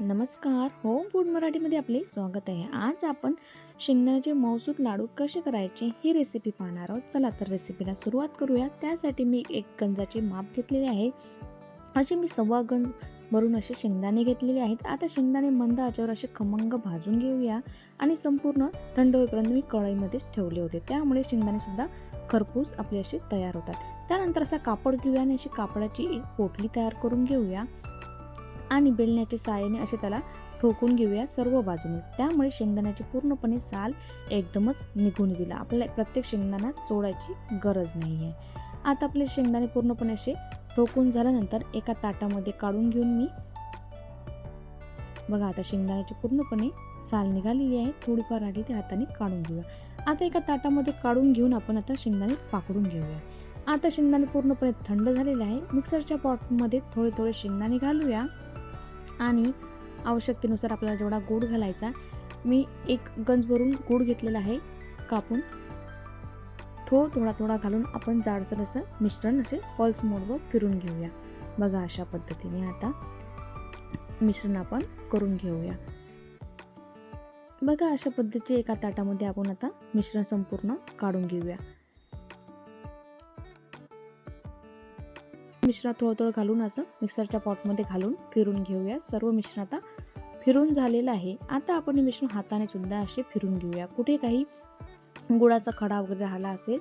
नमस्कार. Home food मराठीमध्ये आपले स्वागत आहे. आज आपण शेंगदाण्याचे मौसूद लाडू कसे करायचे ही रेसिपी पाहणार आहोत. चला तर रेसिपीला सुरुवात करूया. त्यासाठी मी एक गंजाचे माप घेतलेले आहे. असे मी सव्वा गंज भरून असे शेंगदाणे घेतलेले आहेत. आता शेंगदाणे मंद आच्यावर असे खमंग भाजून घेऊया आणि संपूर्ण थंड होईपर्यंत मी कढईमध्येच ठेवले होते. त्यामुळे शेंगदाणेसुद्धा खरपूस आपले असे तयार होतात. त्यानंतर असा कापड घेऊया आणि अशी कापडाची एक पोटली तयार करून घेऊया. आणि बेलण्याच्या साहाय्याने असे त्याला ठोकून घेऊया सर्व बाजूने. त्यामुळे शेंगदाण्याची पूर्णपणे साल एकदमच निघून दिला आपल्याला प्रत्येक शेंगदाणा चोडायची गरज नाही आहे आता आपले शेंगदाणे पूर्णपणे असे ठोकून झाल्यानंतर एका ताटामध्ये काढून घेऊन मी बघा आता शेंगदाण्याची पूर्णपणे साल निघालेली आहे. थोडीफार आधी ते हाताने काढून घेऊया. आता एका ताटामध्ये काढून घेऊन आपण आता शेंगदाणे पाकडून घेऊया. आता शेंगदाणे पूर्णपणे थंड झालेले आहे. मिक्सरच्या पॉटमध्ये थोडे थोडे शेंगदाणे घालूया. आणि आवश्यकतेनुसार आपल्याला जेवढा गूळ घालायचा मी एक गंज भरून गूळ घेतलेला आहे कापून. थो थोडा थोडा घालून आपण जाडसर असं मिश्रण असे पल्स मोडवर फिरून घेऊया. बघा अशा पद्धतीने आता मिश्रण आपण करून घेऊया. बघा अशा पद्धतीचे एका ताटामध्ये आपण आता मिश्रण संपूर्ण काढून घेऊया. मिश्रण थोडं थोडं घालून असं मिक्सरच्या पॉटमध्ये घालून फिरून घेऊया. सर्व मिश्रण आता फिरून झालेलं आहे. आता आपण हे मिश्रण हाताने सुद्धा असे फिरून घेऊया. कुठे काही गुळाचा खडा वगैरे राहिला असेल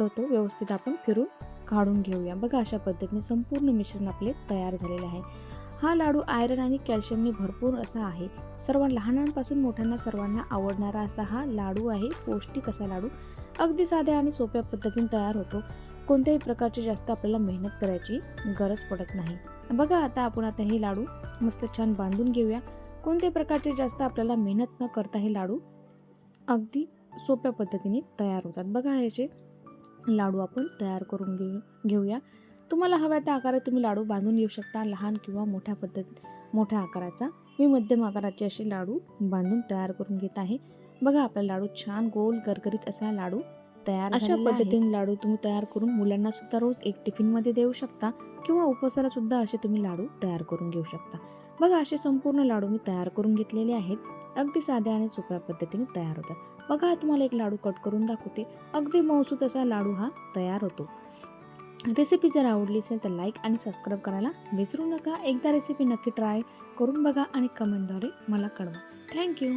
तर तो व्यवस्थित आपण फिरून काढून घेऊया. बघा अशा पद्धतीने संपूर्ण मिश्रण आपले तयार झालेले आहे. हा लाडू आयरन आणि कॅल्शियमने भरपूर असा आहे. सर्व लहानांपासून मोठ्यांना सर्वांना आवडणारा असा हा लाडू आहे. पौष्टिक असा लाडू. अगदी साध्या आणि सोप्या पद्धतीने तयार होतो. कोणत्याही प्रकारची जास्त आपल्याला मेहनत करायची गरज पडत नाही. बघा आता आपण आता हे लाडू मस्त छान बांधून घेऊया. कोणत्याही प्रकारचे जास्त आपल्याला मेहनत न करता हे लाडू अगदी सोप्या पद्धतीने तयार होतात. बघा ह्याचे लाडू आपण तयार करून घेऊ घेऊया. तुम्हाला हव्या त्या आकारात तुम्ही लाडू बांधून घेऊ शकता. लहान किंवा मोठ्या पद्धत मोठ्या आकाराचा. मी मध्यम आकाराचे असे लाडू बांधून तयार करून घेत आहे. बघा आपला लाडू छान गोल गरगरीत असा लाडू तयार अशा. पद्धतीने लाडू तुम्ही तयार करून मुलांना सुद्धा रोज एक टिफिनमध्ये देऊ शकता किंवा उपवासाला सुद्धा असे तुम्ही लाडू तयार करून घेऊ शकता. बघा असे संपूर्ण लाडू मी तयार करून घेतलेले आहेत. अगदी साध्या आणि सोप्या पद्धतीने तयार होतात. बघा हा तुम्हाला एक लाडू कट करून दाखवते. अगदी मौसूद असा लाडू हा तयार होतो. रेसिपी जर आवडली असेल तर लाईक आणि सबस्क्राईब करायला विसरू नका. एकदा रेसिपी नक्की ट्राय करून बघा आणि कमेंटद्वारे मला कळवा. थँक्यू